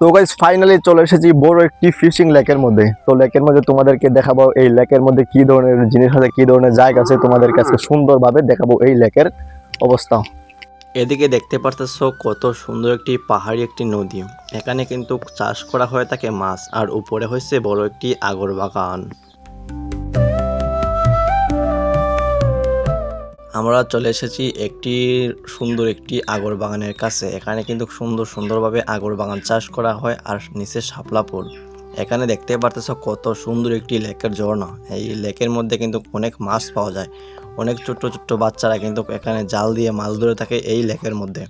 তো guys finally চলে এসেছি বড় একটি ফিশিং লেকের মধ্যে। তো লেকের মধ্যে তোমাদেরকে দেখাবো এই লেকের মধ্যে কি ধরনের জিনিস আছে, কি ধরনের জায়গা আছে, তোমাদের কাছে সুন্দরভাবে দেখাবো এই লেকের অবস্থা। এদিকে দেখতে পারতেছ কত সুন্দর একটি পাহাড়ি একটি নদী। এখানে কিন্তু চাষ করা হয়ে থাকে মাছ, আর উপরে হয়েছে বড় একটি আগর বাগান আমরা চলে এসেছি একটি সুন্দর একটি আগর বাগানের কাছে। এখানে কিন্তু সুন্দর সুন্দরভাবে আগর বাগান চাষ করা হয় আর নিচে শাপলা ফুল। এখানে দেখতে পারতেছ কত সুন্দর একটি লেকের ঝর্ণা। এই লেকের মধ্যে কিন্তু অনেক মাছ পাওয়া যায়। অনেক ছোট্ট ছোট্ট বাচ্চারা কিন্তু এখানে জাল দিয়ে মাছ ধরে থাকে এই লেকের মধ্যে।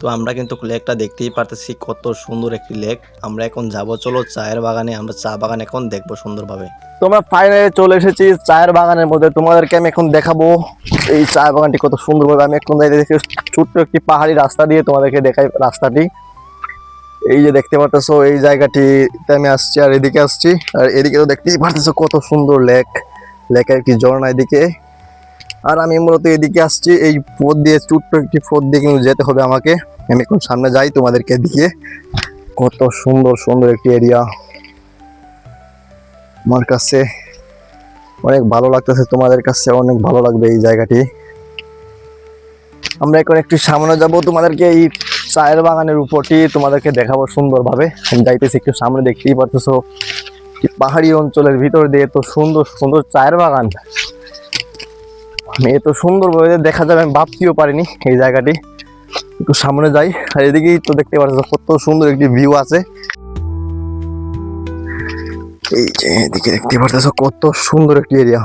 তো আমরা কিন্তু লেকটা দেখতেই পারতেছি কত সুন্দর একটি লেক। আমরা এখন যাব, চলো চায়ের বাগানে, আমরা চা বাগান এখন দেখব সুন্দরভাবে। তোমরা ফাইনালি চলে এসেছি চায়ের বাগানের মধ্যে। তোমাদেরকে আমি এখন দেখাবো এই চা বাগানটি কত সুন্দরভাবে। আমি এখন দেখছি ছোট্ট একটি পাহাড়ি রাস্তা দিয়ে তোমাদেরকে দেখাই রাস্তাটি। এই যে দেখতে পারতেছো, এই জায়গাটিতে আমি আসছি আর এদিকে আসছি। আর এদিকে তো দেখতেই পারতেছো কত সুন্দর লেক। লেকের একটি ঝর্ণা এদিকে। আর আমি মূলত এদিকে আসছি, এই পথ দিয়ে ছোট্ট একটি পথ দিয়ে কিন্তু যেতে হবে আমাকে। আমি এখন সামনে যাই তোমাদেরকে এদিকে কত সুন্দর সুন্দর একটি এরিয়া আমার কাছে অনেক ভালো লাগতেছে, তোমাদের কাছে অনেক ভালো লাগবে এই জায়গাটি। আমরা এখন একটু সামনে যাব তোমাদেরকে, এই চায়ের বাগানের উপরটি তোমাদেরকে দেখাবো সুন্দরভাবে। যাইতেছি একটু সামনে, দেখতেই পারতেছো। পাহাড়ি অঞ্চলের ভিতর দিয়ে তো সুন্দর সুন্দর চায়ের বাগান। এত সুন্দরভাবে দেখা যাবে, আমি ভাবতেও পারিনি এই জায়গাটি। একটু সামনে যাই, আর এদিকেই তো দেখতে পাচ্ছ, কত সুন্দর একটি ভিউ আছে। এই যে এদিকে দেখতে পারতেছো, কত সুন্দর একটি এরিয়া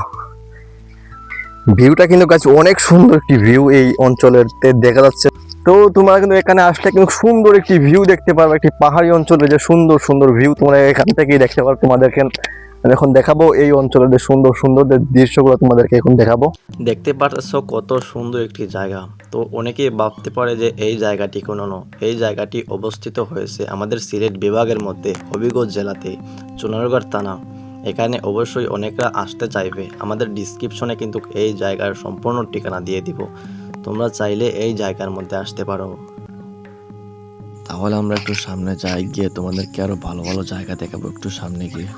ভিউটা কিন্তু কাছে অনেক সুন্দর একটি ভিউ এই অঞ্চলের দেখা যাচ্ছে। তো তোমরা কিন্তু এখানে আসলে কিন্তু সুন্দর একটি ভিউ দেখতে পারবে, একটি পাহাড়ি অঞ্চলে যে সুন্দর সুন্দর ভিউ তোমরা এখান থেকেই দেখতে পারো তোমাদেরকে। আমি এখন দেখাবো এই অঞ্চলের যে সুন্দর সুন্দর যে দৃশ্যগুলো তোমাদেরকে এখন দেখাবো। দেখতে পারতেছো কত সুন্দর একটি জায়গা। তো অনেকেই ভাবতে পারে যে এই জায়গাটি কোনো ন এই জায়গাটি অবস্থিত হয়েছে আমাদের সিলেট বিভাগের মধ্যে, হবিগঞ্জ জেলাতে, চুনারগড় থানা। এখানে অবশ্যই অনেকরা আসতে চাইবে। আমাদের ডিসক্রিপশনে কিন্তু এই জায়গার সম্পূর্ণ ঠিকানা দিয়ে দিব। তোমরা চাইলে এই জায়গার মধ্যে আসতে পারো। তাহলে আমরা একটু সামনে যাই, গিয়ে তোমাদেরকে আরও ভালো ভালো জায়গা দেখাবো একটু সামনে গিয়ে।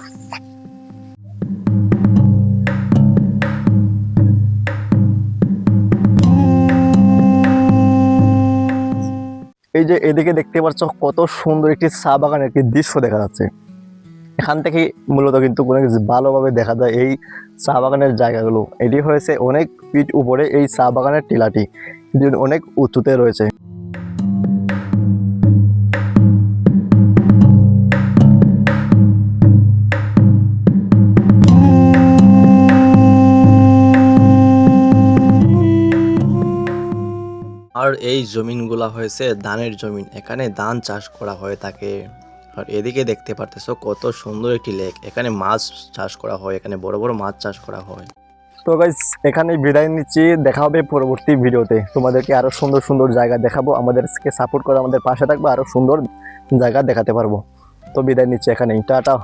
এই যে এদিকে দেখতে পাচ্ছ কত সুন্দর একটি চা বাগানের একটি দৃশ্য দেখা যাচ্ছে। এখান থেকে মূলত কিন্তু কোনো কিছু ভালোভাবে দেখা যায় এই চা বাগানের জায়গাগুলো। এটি হয়েছে অনেক পিঠ উপরে এই চা বাগানের টিলাটি। অনেক উঁচুতে রয়েছে। এই জমিনগুলা হয়েছে ধানের জমিন। এখানে ধান চাষ করা হয়ে থাকে আর এদিকে দেখতে পারতেছো কত সুন্দর একটি লেক। এখানে মাছ চাষ করা হয়, এখানে বড় বড় মাছ চাষ করা হয়। তো গাইস এখানে বিদায় নিচ্ছি। দেখা হবে পরবর্তী ভিডিওতে। তোমাদেরকে আরও সুন্দর সুন্দর জায়গা দেখাবো। আমাদেরকে সাপোর্ট করে আমাদের পাশে থাকবে। আরও সুন্দর জায়গা দেখাতে পারব। তো বিদায় নিচ্ছি এখানেই। টাটা।